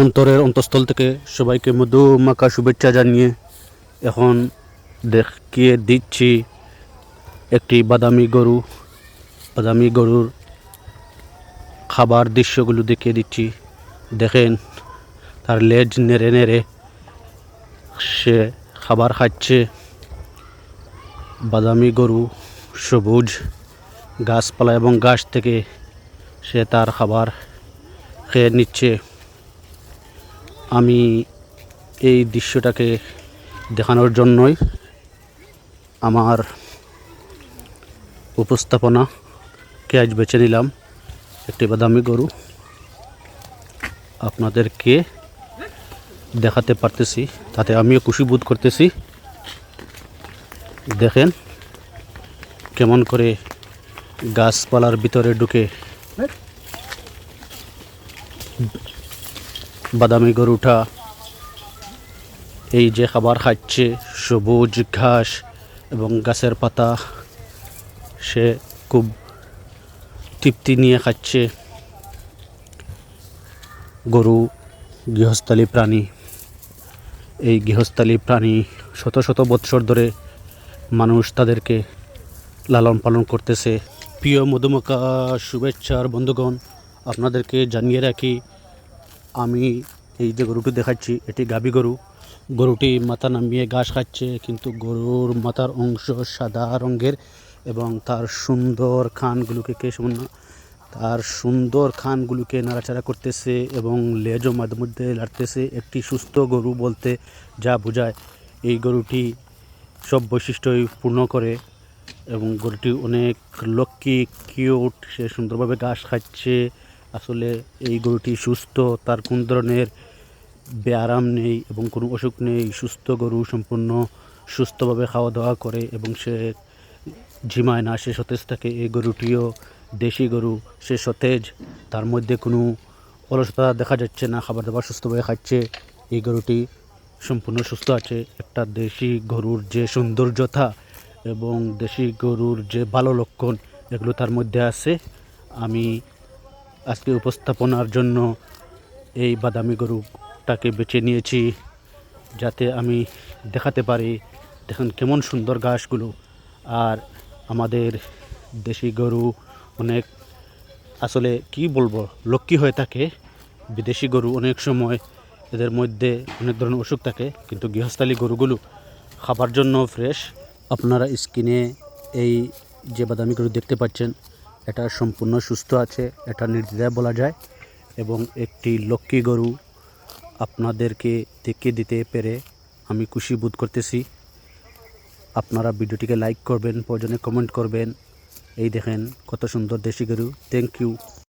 অন্তরের অন্তঃস্থল থেকে সবাইকে মধু মাকা শুভেচ্ছা জানিয়ে এখন দেখিয়ে দিচ্ছি একটি বাদামি গরু। বাদামি গরুর খাবার দৃশ্যগুলো দেখিয়ে দিচ্ছি। দেখেন, তার লেজ নেড়ে নেড়ে সে খাবার খাচ্ছে। বাদামি গরু সবুজ, গাছপালা এবং গাছ থেকে সে তার খাবার খেয়ে নিচ্ছে। আমি এই দৃশ্যটাকে দেখানোর জন্যই আমার উপস্থাপনাকে আজ বেছে নিলাম? একটি বাদামি গরু। আপনাদেরকে দেখাতে পারতেছি, তাতে আমিও খুশি বোধ করতেছি। দেখেন কেমন করে গাছপালার ভিতরে ঢুকে বাদামি গরুটা। এই যে খাবার খাচ্ছে, সবুজ ঘাস এবং গাছের পাতা, সে খুব তৃপ্তি নিয়ে খাচ্ছে। গরু গৃহস্থালী প্রাণী। এই গৃহস্থালী প্রাণী শত শত বৎসর ধরে মানুষ তাদেরকে লালন পালন করতেছে। প্রিয় মধুমকা শুভেচ্ছার বন্ধুগণ, আপনাদেরকে জানিয়ে রাখি আমি এই যে গরুটি দেখাচ্ছি, এটি গাবি গরু। গরুটি মাথা নামিয়ে ঘাস খাচ্ছে, কিন্তু গরুর মাথার অংশ সাদা রঙের এবং তার সুন্দর খানগুলোকে কে শূন্য তার সুন্দর খানগুলোকে নাড়াচাড়া করতেছে এবং লেজও মাঝে মধ্যে লাড়তেছে। একটি সুস্থ গরু বলতে যা বোঝায়, এই গরুটি সব বৈশিষ্ট্যই পূর্ণ করে এবং গরুটি অনেক লক্ষ্মী, কিউট, সে সুন্দরভাবে ঘাস খাচ্ছে। আসলে এই গরুটি সুস্থ, তার কোন ধরনের ব্যায়াম নেই এবং কোনো অসুখ নেই, সুস্থ গরু সম্পূর্ণ সুস্থভাবে খাওয়া দাওয়া করে এবং সে ঝিমায় না, সে সতেজ থাকে। এই গরুটিও দেশি গরু, সে সতেজ, তার মধ্যে কোনো অলসতা দেখা যাচ্ছে না খাবার দাবার সুস্থভাবে খাচ্ছে। এই গরুটি সম্পূর্ণ সুস্থ আছে। একটা দেশি গরুর যে সৌন্দর্যতা এবং দেশি গরুর যে ভালো লক্ষণ, এগুলো তার মধ্যে আছে। আমি আজকে উপস্থাপনার জন্য এই বাদামি গরুটাকে বেছে নিয়েছি যাতে আমি দেখাতে পারি, দেখেন কেমন সুন্দর ঘাসগুলো। আর আমাদের দেশি গরু অনেক, আসলে কি বলব, লক্ষ্মী হয়ে থাকে। বিদেশি গরু অনেক সময় এদের মধ্যে অনেক ধরনের অসুখ থাকে, কিন্তু গৃহস্থালী গরুগুলো খাবার জন্য ফ্রেশ আপনারা স্কিনে এই যে বাদামি গরু দেখতে পাচ্ছেন এটা সম্পূর্ণ সুস্থ আছে, এটা নির্দ্বিধায় বলা যায় এবং একটি লক্ষ্মী গরু আপনাদেরকে দেখিয়ে দিতে পেরে আমি খুশি বোধ করতেছি। আপনারা ভিডিওটিকে লাইক করবেন, প্রয়োজনে কমেন্ট করবেন। এই দেখেন কত সুন্দর দেশি গরু। Thank you